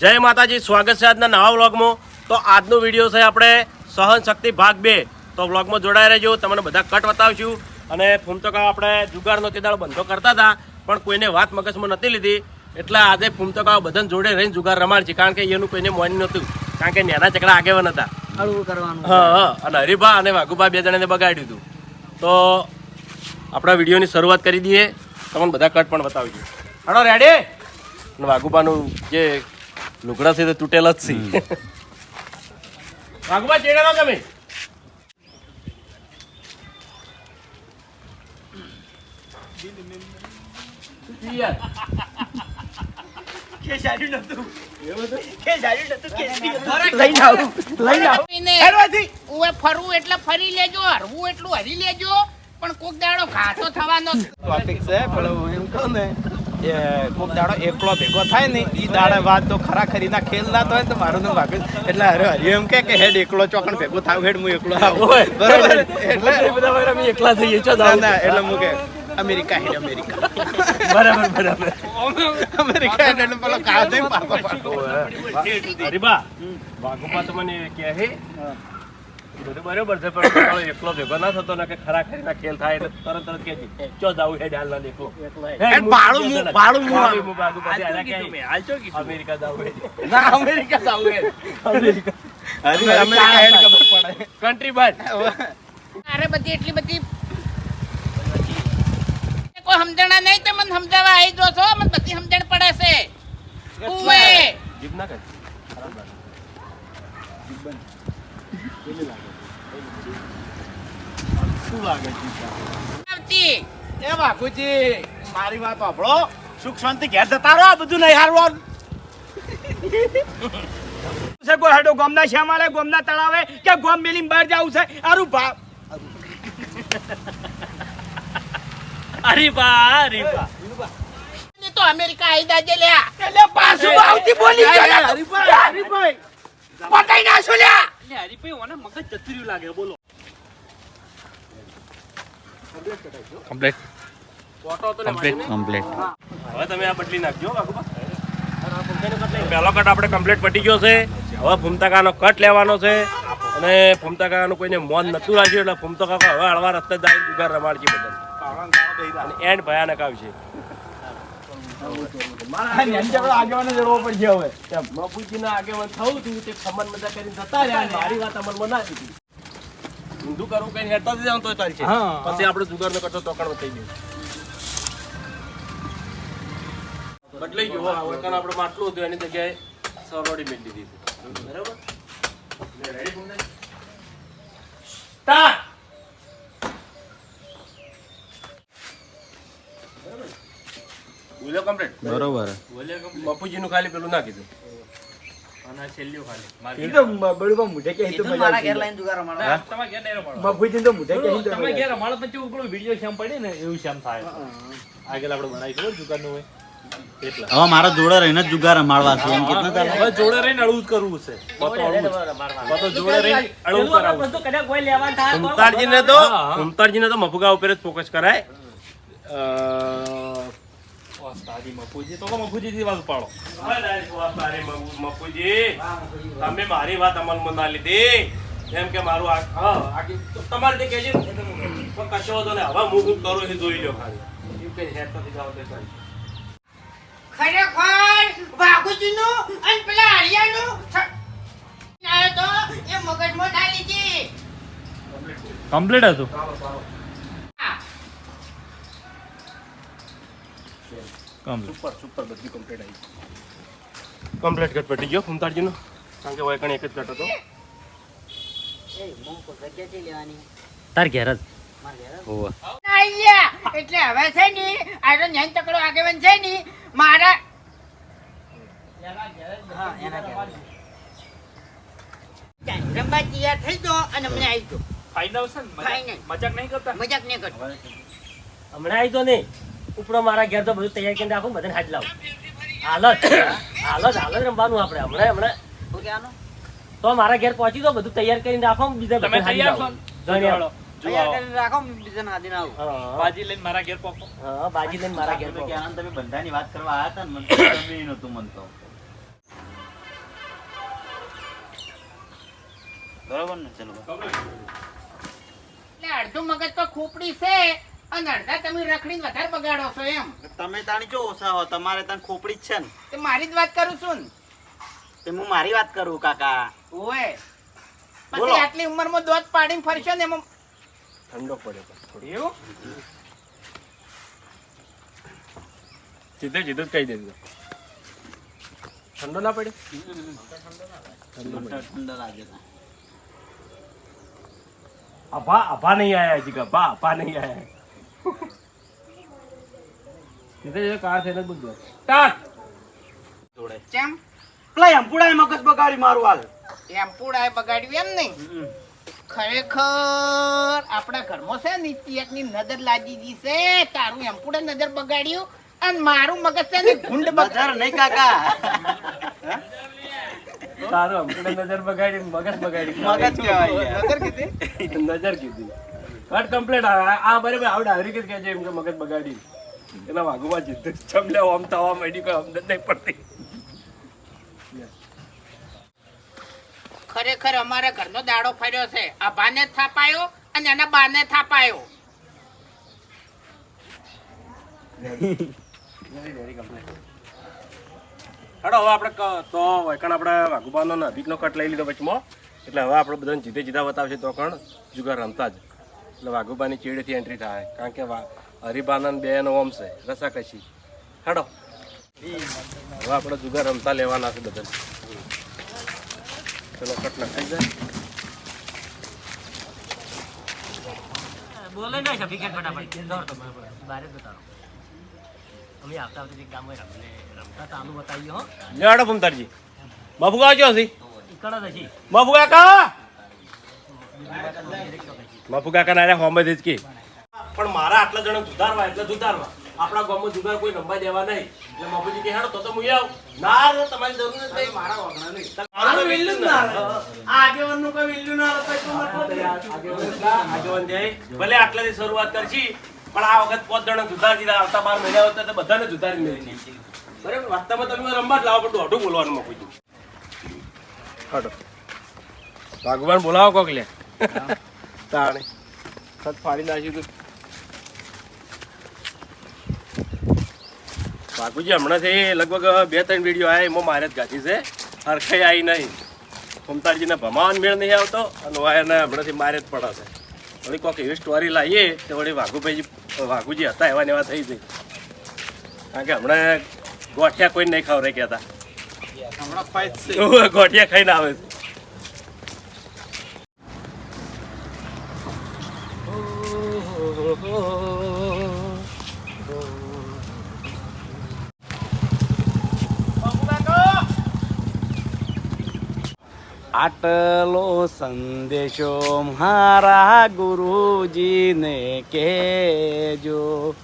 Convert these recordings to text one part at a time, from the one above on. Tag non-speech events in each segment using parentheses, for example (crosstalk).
જય માતાજી સ્વાગત છે આજના નવા વ્લોગમાં. તો આજનો વીડિયો છે આપણે સહન શક્તિ ભાગ બે. તો વ્લોગમાં જોડાઈ રહેજો તમને બધા કટ બતાવશું. અને ફૂમતોકા આપણે જુગારનો તે દાડો બંધો કરતા હતા પણ કોઈને વાત મગજમાં નથી લીધી. એટલે આજે ફૂમતોકા બધાને જોડે રહીને જુગાર રમાડ છે કારણ કે એનું કોઈને મોન નહોતું. કારણ કે નેના ચકડા આગેવાન હતા. હા હા અને હરિભા અને વાઘુભા બે જણાને બગાડ્યું હતું. તો આપણા વિડીયોની શરૂઆત કરી દઈએ. તમને બધા કટ પણ બતાવજો. હડો રેડી અને વાઘુભાનું જે લુગડા છે તો તૂટેલા જ છે વાઘુબા ચેડેલો તમે? ફરવું એટલે ફરી લેજો હરવું એટલું હરી લેજો પણ કોક દાડો ઘાટો થવાનો ટોપિક છે પણ હું એમ કહું ને કોક દાડો એકલો ભેગો થાય ને એ દાડે વાત તો ખરા ખરીના ખેલ ના થાય તો મારું તો ભાગ્યું એટલે અરે હરી એમ કે કે હેડ એકલો ચોકણ ભેગો થાવ હેડ હું એકલો આવું બરાબર? (laughs) એટલે બધા અમે એકલા થઈએ છો ના ના એટલે હું કે અમેરિકા હેડ અમેરિકા. બરાબર બરાબર. અમેરિકા હેડ એટલે પેલો કાળ થઈને પાકો પાછો. હરીબા વાઘુબા તો મને કહે બધું બરોબર છે પણ એકલો ભેગો ના થતો ને કે ખરા ખરીના ખેલ થાય એટલે તરત તરત કે ચો જાવું હે હાલ ના દેખો મુ ભાડું મું- હાલ મું આલું. અમેરિકા જાવું હે. ના અમેરિકા જાવું હે. અમેરિકા અરે અમેરિકા હેડ ખબર પડે. કન્ટ્રી બાદ અરે બધી એટલી બધી કોઈ સમજણા નહીં તો મને સમજાવવા આવી જો છો. મને બધી સમજણ પડે છે. ઉવે. જીભ ના કર આવતી. એ બાપુજી મારી વાત સાંભળો. સુખ શાંતિ ઘેર જતા રહો આ બધું નહીં હારવાનું. છે કોઈ હાડો ગોમના ગોમના તળાવે કે ગોમ મેલીને બહાર જાવું છે? આરું અરે બા અરે બા તો અમેરિકા આવી દાજે લ્યા. એટલે પાછું આવતી બોલી ગયો. ને. હરીભાઈ હરીભાઈ પટાઈ લ્યા. લાગે તો કમ્પ્લીટ કમ્પ્લીટ હવે તમે આ બદલી નાખજો પહેલો કટ આપણે કમ્પ્લીટ પટી ગયો છે. હવે ફૂમતાકાનો કટ લેવાનો છે. અને ફૂમતાકાનું કોઈને મોન નતું રાખ્યું એટલે ફૂમતાકા કાકા હવે હળવા રસ્તે જાય જુગાર રમાડશે બધા. અને એન્ડ ભયાનક આવશે. હવે. બાપુજીના આગેવાન થવું હતું તે ખમન મજા કરીને જતા રહ્યા મારી વાત અમલમાં ના લીધી. ઊંધું કરવું કઈ હેઠતા જ જાવ તો તારી છે પછી આપણે જુગારનો કટો તોકણ થઈ ગયો બદલાઈ ગયો હવે આપણે માટલું હતું એની જગ્યાએ સરોડી મેળ દીધી બરાબર! બરાબર? બોલ્યો complete? ખાલી પેલું ના કીધું. હવે મારા જોડે રહીને જ જુગાર રમાડવા છે એમ કેટલા ચાલે હવે જોડે રહીને અળવું જ કરવું છે. અળવું. બતો જોડે રહીને અળવું કરાવવું છે. ઉમતારજીને તો હા. તો મફુગા ઉપર જ ફોકસ કરાય. અ, મફુજી તો કહો મફુજીથી વાત પાડો અરે મફુજી તમે મારી વાત અમલમાં ના લીધી. જેમ કે મારું આ- હા, આખી- તો તમારે કહેજે પણ કશો વાંધો ને હવે હું શું કરું એ જોઈ લો ખાલી. ખરેખર બાપુજીનું અને પેલા હરિયાનું આવ્યો તો એ મગજમાં ડાલી હતી. કમ્પ્લીટ હતું. કમ્પ્લીટ સુપર સુપર બધી કમ્પ્લીટ આવી કમ્પ્લીટ કટ પટી ગયો ઉમતારજીનો કારણ કે વાયકણ એક જ કટ હતો. તાર ઘેર જ. એટલે હવે છે ને આ તો ન્યાન તકડો આગેવાન છે ને મારા રંબા તૈયાર થઈ દો અને મને આવી દો ફાઇનલ છે. મજાક- મજાક નહીં કરતા? મજાક નહીં કરતા. હમણાં આવી તો નહીં ઉપડો મારા ઘેર તો બધું તૈયાર કરીને રાખું બધાને હાજ લાવું. હાલ જ હાલ રમવાનું આપણે હમણાં હમણાં. તો મારા ઘેર પહોંચી દો બધું તૈયાર કરીને રાખો બીજા તમે તૈયાર છો? ધન્યવાદ બંધાની વાત કરવા હતા ને મને બરોબર ને અડધું મગજ તો ખોપડી છે. અને અડધા તમે રખડીને વધારે બગાડો છો એમ. તમે તાણી જો ઓછા હો? તમારે તાણ ખોપડી જ છે ને. તે મારી જ વાત કરું છું ને. તે હું મારી વાત કરું કાકા. ઓય પછી આટલી ઉંમરમાં દોત પાડીને ફરશો ને એમાં ઠંડો પડે પણ એવું? સીધે સીધું જ કહી દેજો. ઠંડો ના પડે? ઠંડો ઠંડો લાગે અભા અભા નહીં આયા હજી અભા અભા નહીં આયા. સીધે સીધે કાર થઈને જ બધું સ્ટાર્ટ જોડે. કેમ? પેલા એમ્પુડા મગજ બગાડી મારું હાલ. ટેમ્પુડાએ બગાડ્યું એમ નહીં. ખરેખર આપણા ઘરમાં છે ને તિયકની નજર લાગી ગઈ છે. તારું એમ્પુડે નજર બગાડ્યું અને મારું મગજ છે ને ગુંડ બજાર નહીં કાકા. તારો નજર બગાડી મગજ બગાડી મગજ કહેવાય. નજર કીધી? નજર કીધી. કટ કમ્પ્લીટ આ બરાબર આવડે. હરી કે એમ કે મગજ બગાડી એના વાગુમાં જીત ચમલે આમ તાવા માંડી કોઈ અમને નહીં પડતી. ખરેખર અમારા ઘરનો દાડો ફર્યો છે. આ ભાને થાપાયો અને એના બાને થાપાયો. હેડો હવે આપણે તો વૈકણ આપણે વાઘુબાનો ને અભિકનો કટ લઈ લીધો વચમાં. એટલે હવે આપણે બધાને જીતે જીતા બતાવશે તો પણ જુગાર રમતા જ. એટલે વાઘુબાની ચીડેથી એન્ટ્રી થાય. કારણ કે વા- બેન ઓમ છે રસા કશી હેડો. હવે આપણે જુગાર રમતા લેવાના છે બધા ચલો કટ નખાઈ જાય? બોલે ના છે વિકેટ ફટાફટ. બારે બતાવો અમે આવતા આવતા એક ગામ રમને રમતા ચાલુ બતાવીએ હો. લે હેડો ભૂમતારજી. બાપુ કાકા ચો છે? ઈકડ જ. હજી કા? કાકા બાપુ કાકા ના હોમે જ કે. પણ મારા આટલા જણા જુદારવા એટલે જુદારવા આપણા ગામમાં જુગાર કોઈ રમવા દેવા નહીં. એટલે બાપુજી કે હેડો તો તો હું આવું. ના રે તમારી જરૂર જ નહીં મારા વાગણા નહીં. મારું વિલ્લું ના આગેવનનું કોઈ વિલ્લું ના આવે તો મતલબ. આગેવાન જાય. ભલે આટલાથી શરૂઆત કરશી પણ આ વખત પાંચ જણા જુદાર દીધા આવતા બાર મહિના આવતા તો બધાને જુદારી મેળવી છે બરાબર? વાસ્તવમાં તમે રમવા જ લાવો પણ દોઢું બોલવાનું મૂકું હટો ભગવાન બોલાવો કોક લે. તાણે. સત ફાડી નાખ્યું બાપુજી હમણાંથી લગભગ બે ત્રણ વીડિયો આવ્યા એમાં મારે જ ગાધી છે. હરખાઈ આવી નહીં. મમતાજીને ભમાવાન મેળ નહીં આવતો અને વાયરને હમણાંથી મારે જ પડાશે છે. વળી કોઈક એવી સ્ટોરી લાવીએ તો વળી વાઘુભાઈ વાઘુજી હતા એવા ને એવા થઈ જઈ કારણ કે હમણાં ગોઠિયા કોઈ નહીં ખાવ રે કહેતા ગોઠિયા ખાઈને આવે છે. આટલો સંદેશો મારા ગુરુજીને કેજો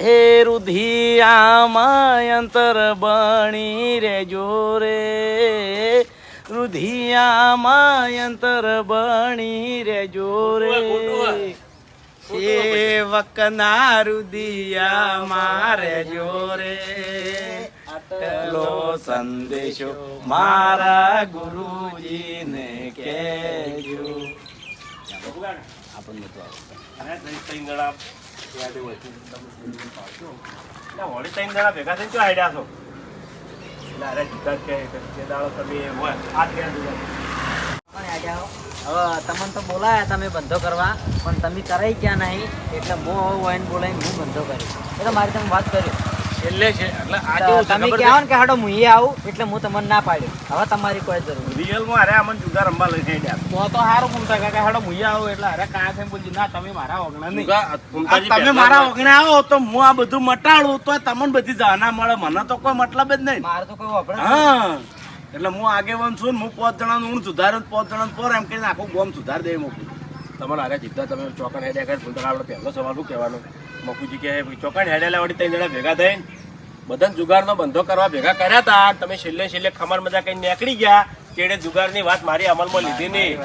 હે રુધિયામાં અંતર બણી રેજો રે. રુધિયામાં અંતર બણી રેજો રે. સેવકના રુધિયા મારે જોરે આટલો સંદેશો મારા ગુરુજીને કેજો આપણને તો અરે ત્રણ જણા ભેગા થઈને શું આઈડિયા છો અરે જુદા કે દાડો તમે હોય આ હવે તમને તો બોલાયા, તમે બંધો કરવા, પણ તમે કરાઈ ગયા નહીં? એટલે હું હવે વાઈન બોલાવીને હું બંધો કર્યો એટલે મારી તમે વાત કર્યો છેલ્લે છે. એટલે આ તો છે? તમે કહેવો ને કે હાડો હું અહીંયા આવું એટલે હું તમને ના પાડ્યો. હવે તમારી કોઈ જરૂર? રિયલમાં અરે આમને જુદા રમવા લઈને જાય તો તો સારું ઘૂમતા કાકા હેડો મુયા આવું એટલે અરે કાં છે બોલજી ના તમે મારા ઓગણા નહીં. તમે મારા ઓગણા આવો તો હું આ બધું મટાડું તો તમને બધી જાના મળે. મને તો કોઈ મતલબ જ નહીં. મારે તો કોઈ વાપરે હા. એટલે હું આગેવાન છું ને હું પાંચ જણાનું હું સુધારું ને પાંચ જણાનું પોર એમ કરીને આખું ગોમ સુધાર દે મૂકું તમારે આગળ જીતતા તમે ચોકન હેડ્યા કરે આપણે પહેલો સવાલ શું કહેવાનો? મકુજી કે ચોકન હેડેલા વળી ત્રણ જણા ભેગા થઈને બધા જુગારનો બંધો કરવા ભેગા કર્યા હતા તમે છેલ્લે છેલ્લે ખમર મજા કઈ નીકળી ગયા. તેડે જુગારની વાત મારી અમલમાં લીધી નહીં.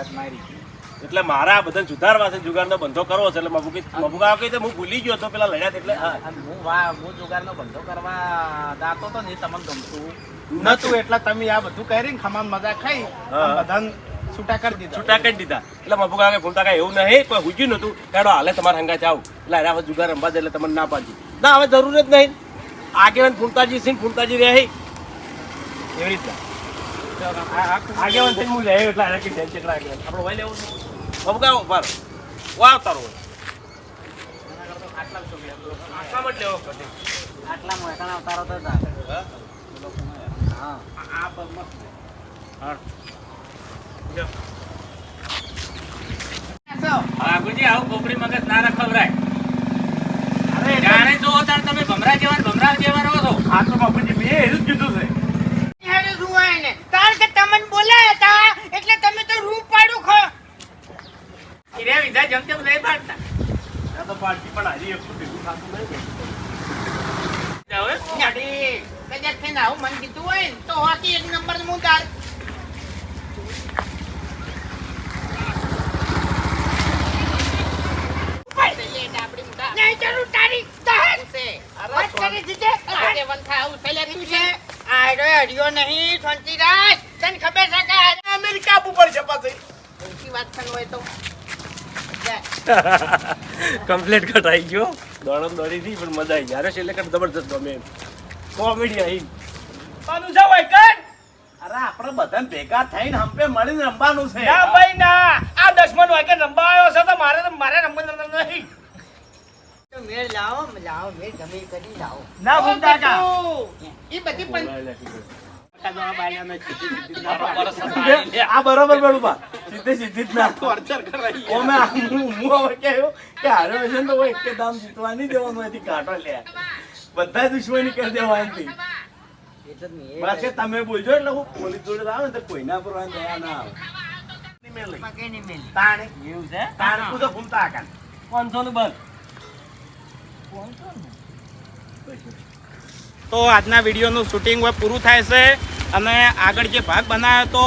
એટલે મારા બધા સુધારવા છે જુગારનો બંધો કરવો છે. એટલે મબુકી મબુકા કહી હું ભૂલી ગયો હતો પેલા લડ્યા એટલે હા હું વા હું જુગારનો બંધો કરવા દાતો તો ને તમને ગમતું. નતું એટલે તમે આ બધું કરીને ખમાન મજા ખાઈ. બધાને છૂટા કરી દીધા. છૂટા કરી દીધા. એટલે મબુકા કે ભૂલતા કાકા એવું નહીં કોઈ હુજ્યું નતું હેડો હાલે તમારા હંગા આવું. અરે હવે જુગાર રમવા દે એટલે તમને ના પાડી ના હવે જરૂર જ નહીં. આગેવાન ફૂલતાજી સિંહ ફૂલતાજી રહે એવી રીતના. આગેવાન થઈને હું લે એટલે કઈ રાખે આપણે વહી લેવું છે. મફુ કાકા ઊભા રહો. હોય આટલામાં જ લેવો કટી. આટલા મોટાના અવતારો તો ચાલે. હા? બાપુજી આવું કોપડી મગજ ના રખવરાય જાણે જો તાર તમે ભમરા જેવા ભમરા જેવા રહો છો. આ તો બાપુજી મેં એવું જ કીધું છે. હેડે રૂવાય ને કારણ કે તમને બોલાયા હતા એટલે તમે તો રૂમ પાડું ખો. હીરે વિધા જેમ તેમ લઈ પાડતા. તો પાર્ટી પણ હારી એકલું ભેગું થતું નહીં જાઓ હે? ગાડી કદાચ થઈને આવું મન કીધું હોય ને તો હોકી એક નંબર હું તાર નહીં જરૂર તારી તહન વાત કરી આગેવાન થાય? આવું થયેલે તું છે? આડો અડિયો નહીં શાંતિરાજ. તને ખબર છે કે આને અમેરિકા ઉપર છે પાછી? ઊંચી વાત થન હોય તો. કમ્પ્લીટ કટ આવી ગયો. દોડમ દોડી થી પણ મજા આવી જ્યારે છેલ્લે કટ જબરજસ્ત ગમે કોમેડી આવી પાનું છે હોય કર. અરે આપણે બધા ભેગા થઈને હંપે મળીને રમવાનું છે. ના ભાઈ ના. આ દસમન વાગે રમવા આવ્યો છે તો મારે તો મારે રમવાનું નહીં. તો મેળ લાવો લાવો મેળ ગમે કરી લાવો. ના ભૂમતા કા? એ બધી પણ આ બરોબર બરોબર સીધે સીધી જ ના ટોર્ચર કરાવી ઓમે હું હું હવે કહેયો કે હારે છે તો કોઈ એકે દામ જીતવા નહીં દેવાનું એથી કાંટો લે. બધા દુશ્મની કરી દેવા કે તમે બોલજો એટલે હું પોલીસ જોડે આવે ને તો કોઈના પર દયા ના આવે. તાણે એવું છે? તાણે તું તો ઘૂમતા આકા પાંચસો નું બંધ તો આજના વિડીયોનું શૂટિંગ હવે પૂરું થાય છે અને આગળ જે ભાગ બનાવ્યો હતો,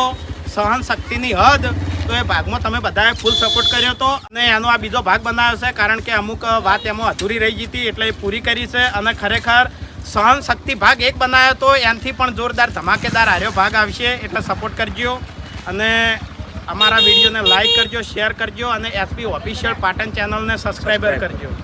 સહન શક્તિની હદ, તો એ ભાગમાં તમે બધાએ ફૂલ સપોર્ટ કર્યો હતો. અને એનો આ બીજો ભાગ બનાવ્યો છે, કારણ કે અમુક વાત એમાં અધૂરી રહી ગઈ હતી એટલે એ પૂરી કરી છે અને ખરેખર સહન શક્તિ ભાગ એક બનાવ્યો હતો, એનાથી પણ જોરદાર ધમાકેદાર આર્યો ભાગ આવશે, એટલે સપોર્ટ કરજો. અને અમારા વિડીયોને લાઈક કરજો શેર કરજો અને એસપી ઓફિશિયલ પાટણ ચેનલને સબસ્ક્રાઈબર કરજો.